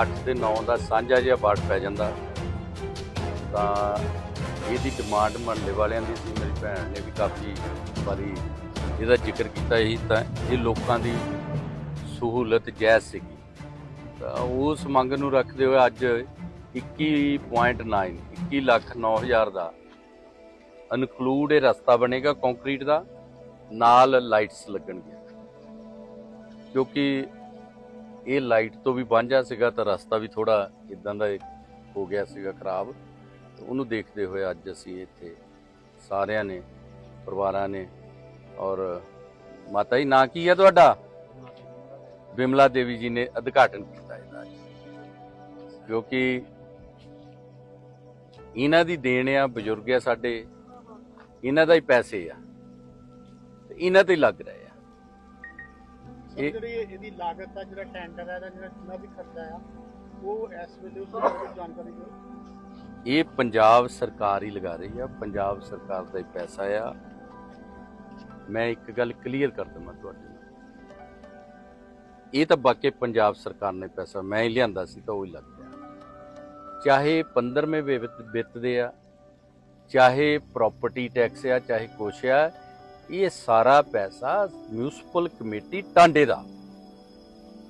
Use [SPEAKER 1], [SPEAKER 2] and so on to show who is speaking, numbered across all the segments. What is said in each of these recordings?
[SPEAKER 1] ਅੱਠ ਤੇ 9 ਦਾ ਸਾਂਝਾ ਜਿਹਾ ਬਾੜ ਪੈ ਜਾਂਦਾ। ਤਾਂ ਇਹਦੀ ਡਿਮਾਂਡ ਮੰਨਦੇ ਵਾਲਿਆਂ ਦੀ ਸੀ, ਮੇਰੀ ਭੈਣ ਨੇ ਵੀ ਕਾਫੀ ਵਾਰੀ ਇਹਦਾ ਜ਼ਿਕਰ ਕੀਤਾ ਸੀ। ਤਾਂ ਇਹ ਲੋਕਾਂ ਦੀ ਸਹੂਲਤ ਜਾਇਜ਼ ਸੀਗੀ। ਉਸ ਮੰਗ ਨੂੰ ਰੱਖਦੇ ਹੋਏ ਅੱਜ 21.9 21 ਲੱਖ 9000 ਦਾ ਇਨਕਲੂਡ ਇਹ ਰਸਤਾ ਬਣੇਗਾ ਕੰਕਰੀਟ ਦਾ, ਨਾਲ ਲਾਈਟਸ ਲੱਗਣਗੀਆਂ। ਕਿਉਂਕਿ ਇਹ ਲਾਈਟ ਤੋਂ ਵੀ ਵਾਂਝਾ ਸੀਗਾ ਤਾਂ ਰਸਤਾ ਵੀ ਥੋੜਾ ਇਦਾਂ ਦਾ ਹੋ ਗਿਆ ਸੀਗਾ ਖਰਾਬ। ਉਹਨੂੰ ਦੇਖਦੇ ਹੋਏ ਅੱਜ ਅਸੀਂ ਇੱਥੇ ਸਾਰਿਆਂ ਨੇ, ਪਰਿਵਾਰਾਂ ਨੇ ਔਰ ਮਾਤਾ ਜੀ, ਨਾਂ ਕੀ ਹੈ ਤੁਹਾਡਾ? ਬਿਮਲਾ ਦੇਵੀ ਜੀ ਨੇ ਉਦਘਾਟਨ ਕੀਤਾ ਇਹਦਾ। ਕਿਉਂਕਿ ਇਹਨਾਂ ਦੀ ਦੇਣ ਆ ਬਜ਼ੁਰਗ ਆ ਸਾਡੇ। ਇਹਨਾਂ ਦਾ ਹੀ ਪੈਸੇ ਆ। ਤੇ ਇਹਨਾਂ ਤੇ ਹੀ ਲੱਗ ਰਹੇ ਆ। ਇਹ-
[SPEAKER 2] ਜਿਹੜੀ ਇਹਦੀ ਲਾਗਤ ਦਾ ਜਿਹੜਾ ਟੈਂਡਰ ਹੈ ਇਹਦਾ ਜਿਹੜਾ ਜਿੰਨਾ ਵੀ ਖਰਚਾ ਆ ਉਹ ਇਸ ਵੇਲੇ ਉਸ ਬਾਰੇ ਕੋਈ ਜਾਣਕਾਰੀ ਦਿਓ।
[SPEAKER 1] ਇਹ ਪੰਜਾਬ ਸਰਕਾਰ ਹੀ ਲਗਾ ਰਹੀ ਆ। ਪੰਜਾਬ ਸਰਕਾਰ ਦਾ ਹੀ ਪੈਸਾ ਆ। ਮੈਂ ਇੱਕ ਗੱਲ ਕਲੀਅਰ ਕਰ ਦਵਾਂ ਤੁਹਾਡੇ। ਇਹ ਤਾਂ ਬਾਕੀ ਪੰਜਾਬ ਸਰਕਾਰ ਨੇ ਪੈਸਾ ਮੈਂ ਹੀ ਲਿਆਂਦਾ ਸੀ ਤਾਂ ਉਹ ਹੀ ਲੱਗ ਗਿਆ। ਚਾਹੇ 15ਵੇਂ ਵਿੱਤ ਆ, ਚਾਹੇ ਪ੍ਰਾਪਰਟੀ ਟੈਕਸ ਆ, ਚਾਹੇ ਕੁਛ ਆ, ਇਹ ਸਾਰਾ ਪੈਸਾ ਮਿਊਨਿਸਪਲ ਕਮੇਟੀ ਟਾਂਡੇ ਦਾ।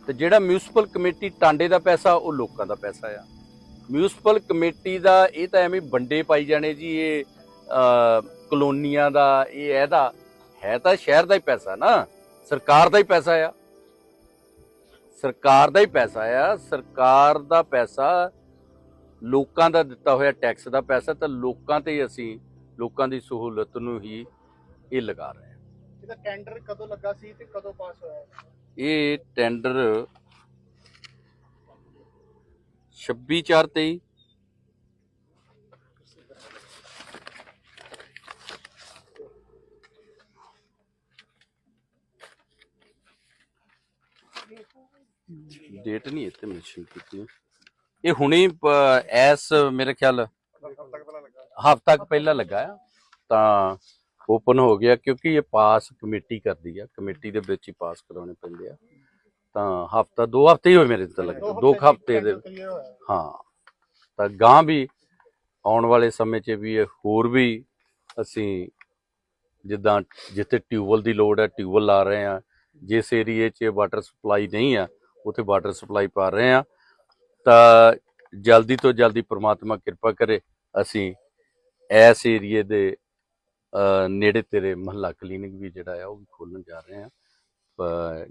[SPEAKER 1] ਤੇ ਜਿਹੜਾ ਮਿਊਨਿਸਪਲ ਕਮੇਟੀ ਟਾਂਡੇ ਦਾ ਪੈਸਾ, ਉਹ ਲੋਕਾਂ ਦਾ ਪੈਸਾ ਆ। ਮਿਊਨਿਸਪਲ ਕਮੇਟੀ ਦਾ ਇਹ ਤਾਂ ਐਵੇਂ ਵੰਡੇ ਪਾਈ ਜਾਣੇ ਜੀ, ਇਹ ਕਲੋਨੀਆਂ ਦਾ, ਇਹ ਇਹਦਾ, ਹੈ ਤਾਂ ਸ਼ਹਿਰ ਦਾ ਹੀ ਪੈਸਾ ਨਾ, ਸਰਕਾਰ ਦਾ ਹੀ ਪੈਸਾ ਆ। ਸਰਕਾਰ ਦਾ ਹੀ ਪੈਸਾ ਆ। ਸਰਕਾਰ ਦਾ ਪੈਸਾ ਲੋਕਾਂ ਦਾ ਦਿੱਤਾ ਹੋਇਆ ਟੈਕਸ ਦਾ ਪੈਸਾ ਤਾਂ ਲੋਕਾਂ ਤੇ ਹੀ ਅਸੀਂ ਲੋਕਾਂ ਦੀ ਸਹੂਲਤ ਨੂੰ ਹੀ ਇਹ ਲਗਾ ਰਹੇ ਹਾਂ।
[SPEAKER 2] ਇਹਦਾ ਟੈਂਡਰ ਕਦੋਂ ਲੱਗਾ ਸੀ ਤੇ ਕਦੋਂ ਪਾਸ ਹੋਇਆ
[SPEAKER 1] ਇਹ ਟੈਂਡਰ 26 ਚਾਰ 23 ਡੇਟ ਨਹੀਂ ਇੱਥੇ ਮੈਂਸ਼ਨ ਕੀਤੀ। ਇਹ ਹੁਣੇ ਐਸ ਮੇਰੇ ਖਿਆਲ
[SPEAKER 2] ਹਫ਼ਤਾ
[SPEAKER 1] ਕੁ ਪਹਿਲਾਂ ਲੱਗਾ ਆ। ਤਾਂ ਓਪਨ ਹੋ ਗਿਆ ਕਿਉਂਕਿ ਇਹ ਪਾਸ ਕਮੇਟੀ ਕਰਦੀ ਆ। ਕਮੇਟੀ ਦੇ ਵਿੱਚ ਹੀ ਪਾਸ ਕਰਾਉਣੇ ਪੈਂਦੇ ਆ। ਤਾਂ ਹਫ਼ਤਾ ਦੋ ਹਫ਼ਤੇ ਹੀ ਹੋਏ ਮੇਰੇ ਤੇ ਲੱਗੇ ਦੋ ਹਫ਼ਤੇ ਦੇ ਹਾਂ ਤਾਂ ਗਾਂ ਵੀ ਆਉਣ ਵਾਲੇ ਸਮੇਂ 'ਚ ਵੀ ਇਹ ਹੋਰ ਵੀ ਅਸੀਂ ਜਿੱਦਾਂ ਜਿੱਥੇ ਟਿਊਬਵੈਲ ਦੀ ਲੋੜ ਹੈ ਟਿਊਬਵੈਲ ਲਾ ਰਹੇ ਆ। ਜਿਸ ਏਰੀਏ 'ਚ ਵਾਟਰ ਸਪਲਾਈ ਨਹੀਂ ਆ, ਉੱਥੇ ਵਾਟਰ ਸਪਲਾਈ ਪਾ ਰਹੇ ਆ ਤਾਂ ਜਲਦੀ ਤੋਂ ਜਲਦੀ ਪ੍ਰਮਾਤਮਾ ਕਿਰਪਾ ਕਰੇ, ਅਸੀਂ ਇਸ ਏਰੀਏ ਦੇ ਨੇੜੇ ਤੇਰੇ ਮਹੱਲਾ ਕਲੀਨਿਕ ਵੀ ਜਿਹੜਾ ਆ, ਉਹ ਵੀ ਖੋਲਣ ਜਾ ਰਹੇ ਆ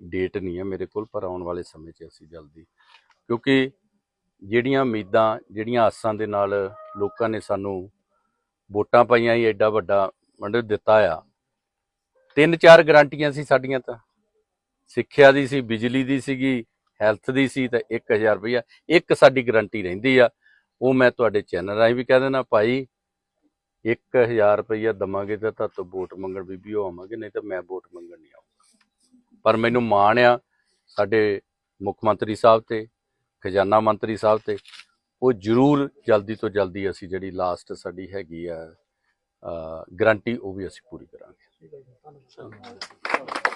[SPEAKER 1] ਡੇਟ ਨਹੀਂ ਹੈ ਮੇਰੇ ਕੋਲ, ਪਰ ਆਉਣ ਵਾਲੇ ਸਮੇਂ 'ਚ ਅਸੀਂ ਜਲਦੀ। ਕਿਉਂਕਿ ਜਿਹੜੀਆਂ ਉਮੀਦਾਂ, ਜਿਹੜੀਆਂ ਆਸਾਂ ਦੇ ਨਾਲ ਲੋਕਾਂ ਨੇ ਸਾਨੂੰ ਵੋਟਾਂ ਪਾਈਆਂ ਹੀ ਐਡਾ ਵੱਡਾ ਮੰਡੇ ਦਿੱਤਾ ਆ। ਤਿੰਨ ਚਾਰ ਗਾਰੰਟੀਆਂ ਸੀ ਸਾਡੀਆਂ ਤਾਂ। ਸਿੱਖਿਆ ਦੀ ਸੀ ਬਿਜਲੀ ਦੀ ਸੀਗੀ ਹੈਲਥ ਦੀ ਸੀ ਤਾਂ 1000 ਰੁਪਇਆ ਇੱਕ ਸਾਡੀ ਗਾਰੰਟੀ ਰਹਿੰਦੀ ਆ। ਉਹ ਮੈਂ ਤੁਹਾਡੇ ਚੈਨਲ ਰਾਹੀਂ ਵੀ ਕਹਿ ਦੇਣਾ ਭਾਈ 1000 ਰੁਪਇਆ ਦਵਾਂਗੇ ਤਾਂ ਤੁਹਾਤੋਂ ਵੋਟ ਮੰਗਣ ਬੀਬੀਓ ਆਵਾਂਗੇ ਨਹੀਂ ਤਾਂ ਮੈਂ ਵੋਟ ਮੰਗਣ ਨਹੀਂ ਆਉਂਗਾ ਪਰ ਮੈਨੂੰ ਮਾਣ ਆ ਸਾਡੇ ਮੁੱਖ ਮੰਤਰੀ ਸਾਹਿਬ ਤੇ ਖਜ਼ਾਨਾ ਮੰਤਰੀ ਸਾਹਿਬ ਤੇ। ਉਹ ਜ਼ਰੂਰ ਜਲਦੀ ਤੋਂ ਜਲਦੀ ਅਸੀਂ ਜਿਹੜੀ ਲਾਸਟ ਸਾਡੀ ਹੈਗੀ ਆ ਗਾਰੰਟੀ ਉਹ ਵੀ ਅਸੀਂ ਪੂਰੀ ਕਰਾਂਗੇ।
[SPEAKER 2] ਠੀਕ ਹੈ ਜੀ ਧੰਨਵਾਦ।